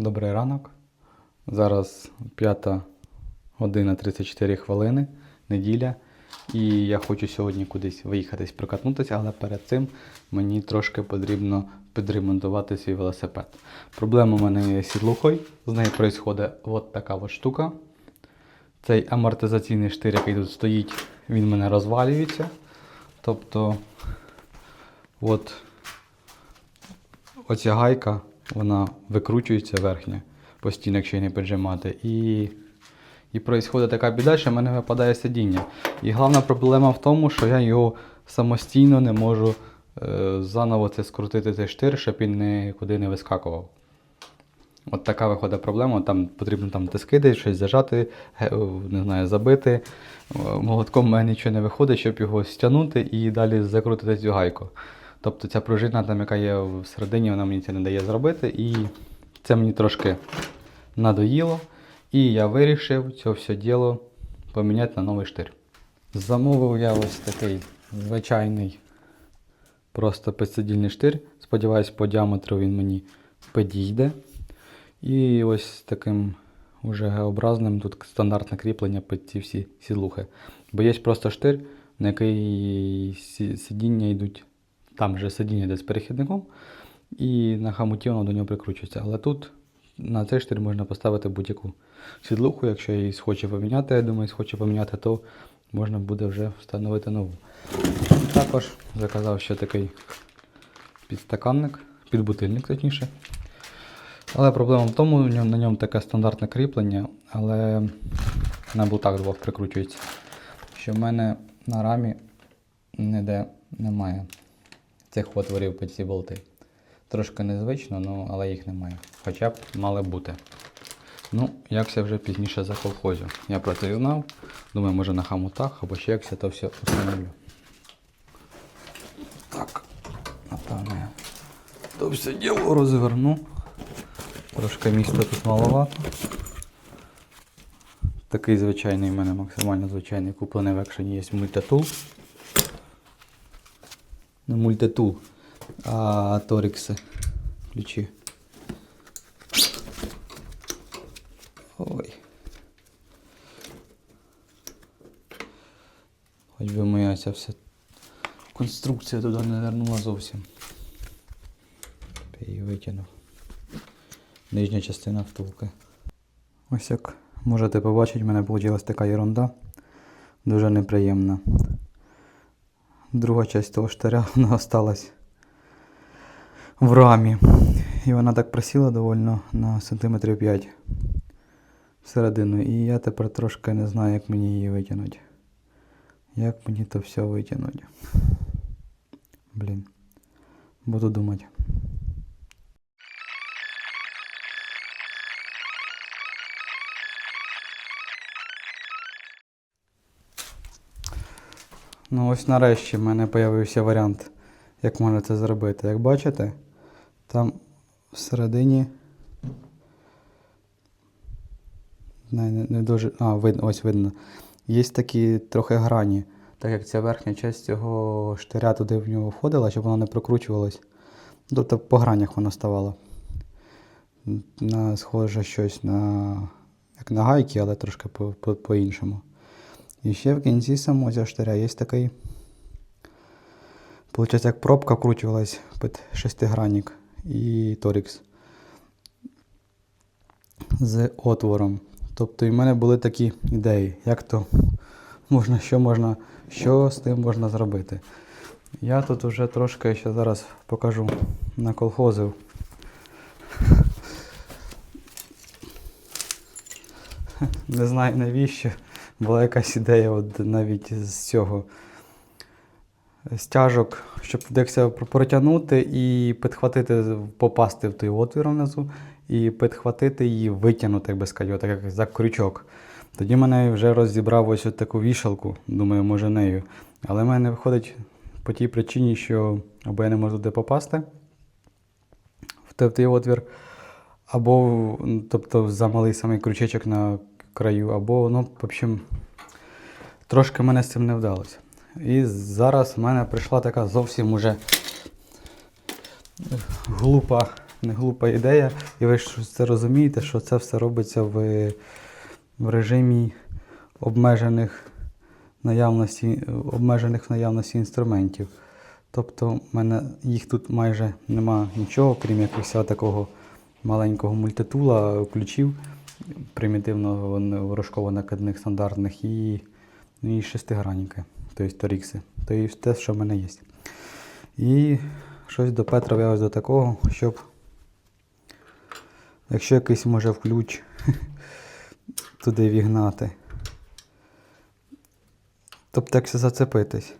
Добрий ранок. Зараз 5 година 34 хвилини, неділя. І я хочу сьогодні кудись виїхатись прокатнутися, але перед цим мені трошки потрібно підремонтувати свій велосипед. Проблема у мене є з сідлухою. З нею відбувається от така от штука. Цей амортизаційний штир, який тут стоїть, він в мене розвалюється. Тобто, от оця гайка, вона викручується верхня, постійно, якщо її не піджимати. І, і відбувається така біда, що в мене випадає сидіння. І головна проблема в тому, що я його самостійно не можу е, заново це скрутити цей штир, щоб він нікуди не вискакував. От така виходить проблема. Там потрібно там тиски десь, щось зажати, не знаю, забити. Молотком в мене нічого не виходить, щоб його стягнути і далі закрутити цю гайку. Тобто ця пружина, там, яка є всередині, вона мені це не дає зробити. І це мені трошки надоїло. І я вирішив це все діло поміняти на новий штир. Замовив я ось такий звичайний просто підсидільний штир. Сподіваюсь, по діаметру він мені підійде. І ось таким уже Г-образним тут стандартне кріплення під ці всі сідлухи. Бо є просто штир, на який сидіння йдуть, там же сидіння йде з перехідником, і на хамуті воно до нього прикручується. Але тут на цей штир можна поставити будь-яку сідлуху, якщо її схоче поміняти, я думаю, схоче поміняти, то можна буде вже встановити нову. Також заказав ще такий підстаканник, підбутильник точніше. Але проблема в тому, на ньому таке стандартне кріплення, але на болтах двох прикручується. Що в мене на рамі ніде немає цих отворів під ці болти. Трошки незвично, ну, але їх немає. Хоча б мали бути. Ну, якся вже пізніше за колхозю. Я про це знав. Думаю, може на хамутах або ще якся то все установлю. Так, напевно, я то все діло розверну. Трошки міста тут маловато. Такий звичайний в мене максимально звичайний куплений в екшені є мультитул. Не мультитул, а торікси. Ключі. Ой. Хоч би моя ця вся конструкція туди не вернула зовсім. Я її витягнув нижня частина втулки. Ось як можете побачити, в мене вийшла така ерунда. Дуже неприємна. Друга часть того штаря вона осталась в рамі. І вона так просіла довольно на сантиметрів 5 всередину. І я тепер трошки не знаю, як мені її витягнути. Як мені то все витягнути. Блін. Буду думати. Ну ось нарешті в мене з'явився варіант, як можна це зробити. Як бачите, там всередині. Не, не, не дуже. А, видно, ось видно. Є такі трохи грані. Так як ця верхня частина цього штиря туди в нього входила, щоб воно не прокручувалось. Тобто по гранях воно ставало. На, схоже щось на. як на гайки, але трошки по- по- по-іншому. І ще в кінці самого штиря є такий. Получається, як пробка вкручувалась під шестигранник і торікс з отвором. Тобто і в мене були такі ідеї, як то можна, що можна, що з тим можна зробити. Я тут вже трошки ще зараз покажу на колхозив. Не знаю навіщо. Була якась ідея от навіть з цього стяжок, щоб декся протягнути і підхватити, попасти в той отвір внизу і підхватити її, витягнути, як би сказати, так як за крючок. Тоді мене вже розібрав ось таку вішалку, думаю, може нею. Але в мене не виходить по тій причині, що або я не можу туди попасти в той, отвір, або тобто замалий самий крючечок на краю, або ну, в общем, трошки мене з цим не вдалося. І зараз в мене прийшла така зовсім уже глупа не глупа ідея, і ви ж це розумієте, що це все робиться в, в режимі обмежених наявності, обмежених наявності інструментів. Тобто в мене їх тут майже нема нічого, крім якогось такого маленького мультитула, ключів примітивно ворожково накидних стандартних і, ну, і шестигранники, тобто. То і те, що в мене є. І щось допетрав я ось до такого, щоб якщо якийсь може включ туди вігнати. Тобто як зацепитись.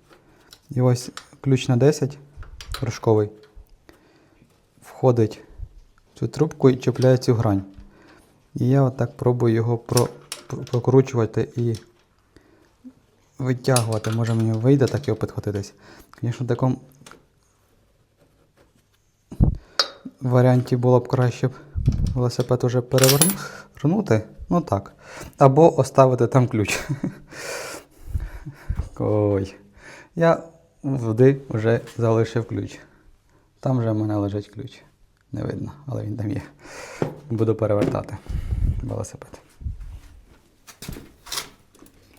І ось ключ на 10 рожковий входить в цю трубку і чіпляє цю грань. І я отак пробую його про, про- прокручувати і витягувати. Може мені вийде так його підхватитись. Звісно, в такому варіанті було б краще б велосипед уже перевернути. Ну так. Або оставити там ключ. Ой. Я туди вже залишив ключ. Там вже в мене лежить ключ. Не видно, але він там є. Буду перевертати велосипед.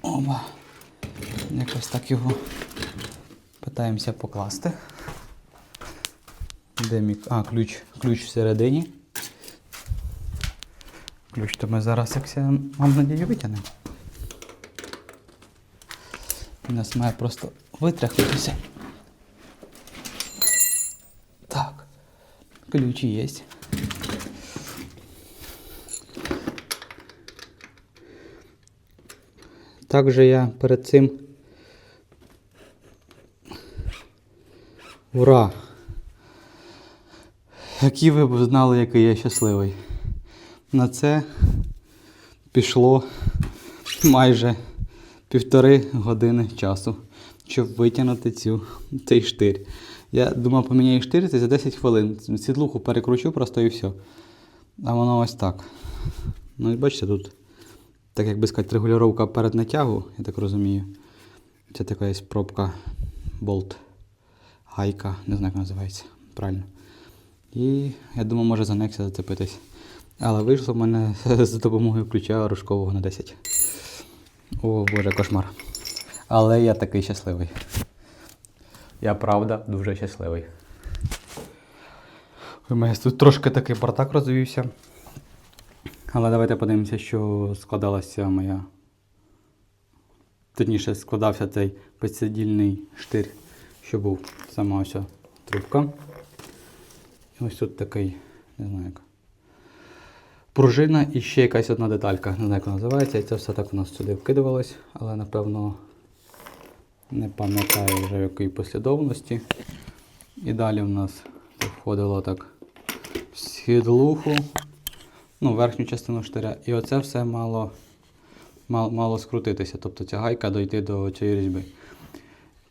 Оба. Якось так його питаємося покласти. Де мій... А, ключ, ключ всередині. Ключ то ми зараз, як вам надію, витягнемо. У нас має просто витряхнутися. Так. Ключи є. Также я перед цим. Ура! Які ви б знали, який я щасливий. На це пішло майже півтори години часу, щоб витягнути цю, цей штир. Я думав, поміняю штир це за 10 хвилин. Сідлуху перекручу просто і все. А воно ось так. Ну і бачите, тут, так як би сказати, регулювання перед натягу, я так розумію. Це така є пробка болт, гайка, не знаю, як називається правильно. І я думав, може за Nexus зацепитись. Але вийшло в мене за допомогою ключа рожкового на 10. О, боже, кошмар. Але я такий щасливий. Я правда дуже щасливий. У мене тут трошки такий бардак розвівся. Але давайте подивимося, що складалася моя. Точніше, складався цей підсидільний штир, що був сама ось трубка. І ось тут такий, не знаю як. Пружина і ще якась одна деталька, не знаю, як вона називається. І це все так у нас сюди вкидувалось, але напевно не пам'ятаю вже в якій послідовності. І далі в нас входило так в сідлуху, ну, верхню частину штиря. І оце все мало, мало, мало скрутитися, тобто ця гайка дойти до цієї різьби.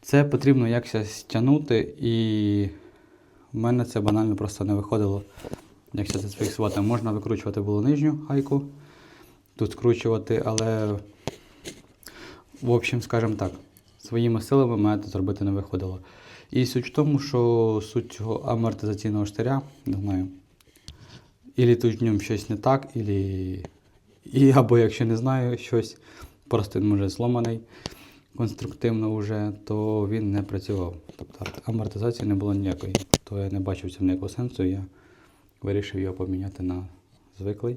Це потрібно якось стягнути, і в мене це банально просто не виходило. Якщо це зафіксувати, можна викручувати було нижню гайку, тут скручувати, але, в общем, скажімо так, своїми силами мене це зробити не виходило. І суть в тому, що суть цього амортизаційного штиря, не знаю, ілі тут в ньому щось не так, ілі, і, або якщо не знаю щось, просто він може зломаний конструктивно вже, то він не працював. Тобто амортизації не було ніякої. То я не бачив в цьому ніякого сенсу. Я вирішив його поміняти на звиклий.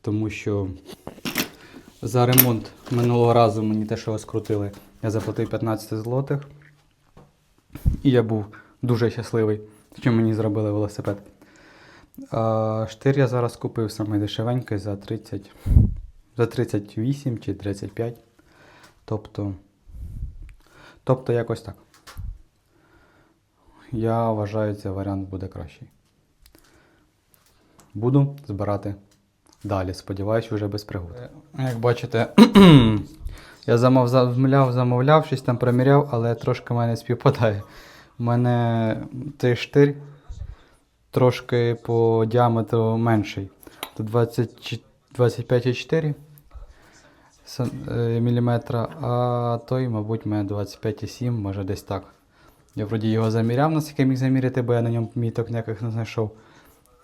Тому що за ремонт минулого разу мені те, що ви скрутили, я заплатив 15 злотих. І я був дуже щасливий, що мені зробили велосипед. А, штир я зараз купив саме дешевенький за 30, за 38 чи 35. Тобто, тобто якось так. Я вважаю, цей варіант буде кращий. Буду збирати далі. Сподіваюсь, вже без пригод. Як бачите, я замов, замовляв, замовляв, щось там приміряв, але трошки в мене співпадає. У мене цей штир трошки по діаметру менший. 20 25,4 см, а той, мабуть, мене 25,7, може десь так. Я вроді його заміряв, наскільки міг заміряти, бо я на ньому міток ніяких не знайшов.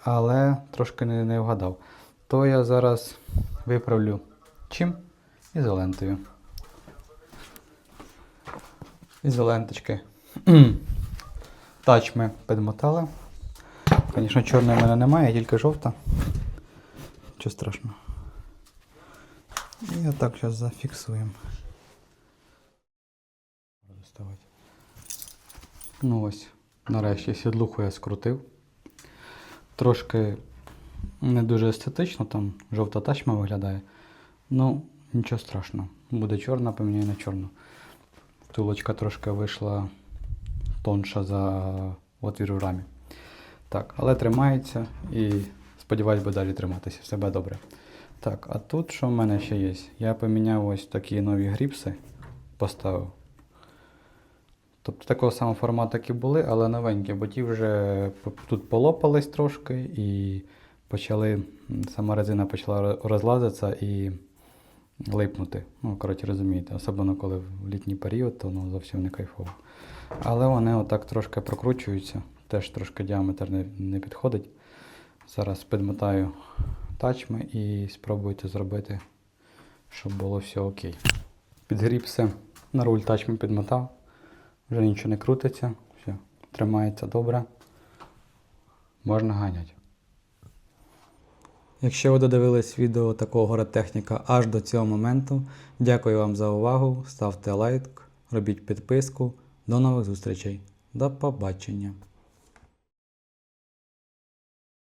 Але трошки не, не вгадав. То я зараз виправлю чим? Ізолентою. Ізоленточки. Тач ми підмотали. Звісно, чорної в мене немає, тільки жовта. Нічого страшного. І отак зараз зафіксуємо. Ну ось, нарешті сідлуху я скрутив. Трошки не дуже естетично, там жовта тачма виглядає. Ну, нічого страшного. Буде чорна, поміняю на чорну. Тулочка трошки вийшла тонша за отвір в рамі. Так, але тримається і сподіваюсь, буде далі триматися. Все добре. Так, а тут що в мене ще є? Я поміняв ось такі нові гріпси, поставив. Тобто такого самого формату, як і були, але новенькі, бо ті вже тут полопались трошки і почали, сама резина почала розлазитися і липнути. Ну, коротше, розумієте, особливо коли в літній період, то воно зовсім не кайфово. Але вони отак трошки прокручуються, теж трошки діаметр не, не підходить. Зараз підмотаю тачми і спробую це зробити, щоб було все окей. Підгріб все, на руль тачми підмотав, вже нічого не крутиться, все, тримається добре. Можна ганяти. Якщо ви додивились відео такого горотехніка аж до цього моменту, дякую вам за увагу. Ставте лайк, робіть підписку. До нових зустрічей. До побачення.